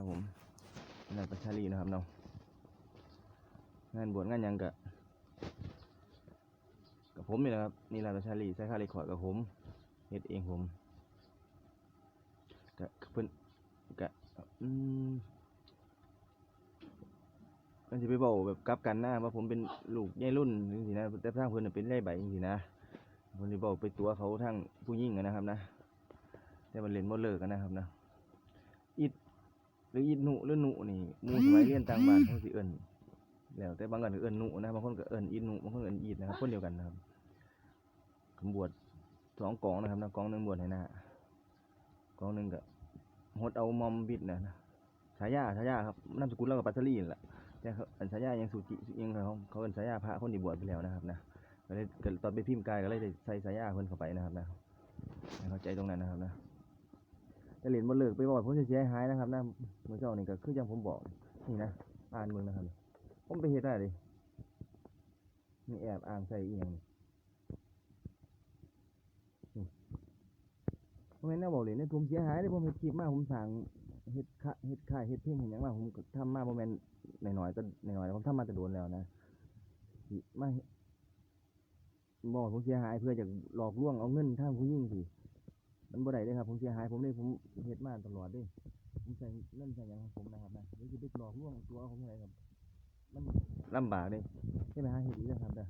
ครับผมงานประชาลีนะครับเนาะงานบวชงานยังกะกับผมนี่แหละครับนี่แหละประชาลีใช้ค่าเรคคอร์ดกับผมเฮ็ดเองผมกะเพิ่นกะอืมมันจะไปบอกแบบกลับกันนะว่าผมเป็นลูกยายรุ่นจังซี่นะแต่ทางเพิ่นนเป็นยายใบจังซี่นะเพิ่บอกไปตัวเขาทางผู้หญิงนะครับนะ แต่มันเล่นบ่เลิกกันนะครับนะอิด หรืออิดหนุหรือหนุนี่หมู่สมัยเรียนต่างบ้านเขาสิเอิ้นแล้วแต่บางคนก็เอิ้นหนุนะบางคนก็เอิ้นอิดหนุบางคนก็เอิ้นอิดนะครับคนเดียวกันนะครับผมบวชสองกองนะครับนะกองหนึงบวชให้หน้ากองหนึงก็หดเอามอมบิดนะนะฉายาฉายาครับนามสกุลเรากับปัตตาลีนั่นแหละแต่เขาอันฉายายังสุจิยังเขาเขาเอิ้นฉายาพระคนที่บวชไปแล้วนะครับนะก็เลยก็ตอนไปพิมพ์กายก็เลยได้ใส่ฉายาเพิ่นเข้าไปนะครับนะให้เข้าใจตรงนั้นนะครับนะ จะเหรียญบนเลิกไปบอกผมจะเสียหายนะครับนะเมื่อเจ้านี่ก็คืออย่างผมบอกนี่นะอ่านมืองนะครับ ผมไปเฮ็ดได้เลยนี่แอบอ้างใส่อียงนี่นี่ผมเห็นนะบอกเลยนี่ยผมเสียหายเลยผมเฮ็ดคลิปมากผมสั่งเฮ็ดค่าเฮ็ดค่ายเฮ็ดเพลงเห็นยังมาผมทำมาประมาณหน่อยๆก็หน่อยๆผมทำมาแต่โดนแล้วนะสิมาเฮ็ดบอกผมเสียหายเพื่อจะหลอกลวงเอาเงินท่างผู้หญิงสิ มันบ่ได้เลยครับผมเสียหายผมเลยผมเฮ็ดมาตลอดเด้ผมใส่เล่นใส่ยังของผมนะครับนะเดี๋ยวสิไปหลอกลวงตัวผมอะไรครับมันลำบากเด้ใช่ไหมฮะเฮ็ดอีกแล้วครับเด้อ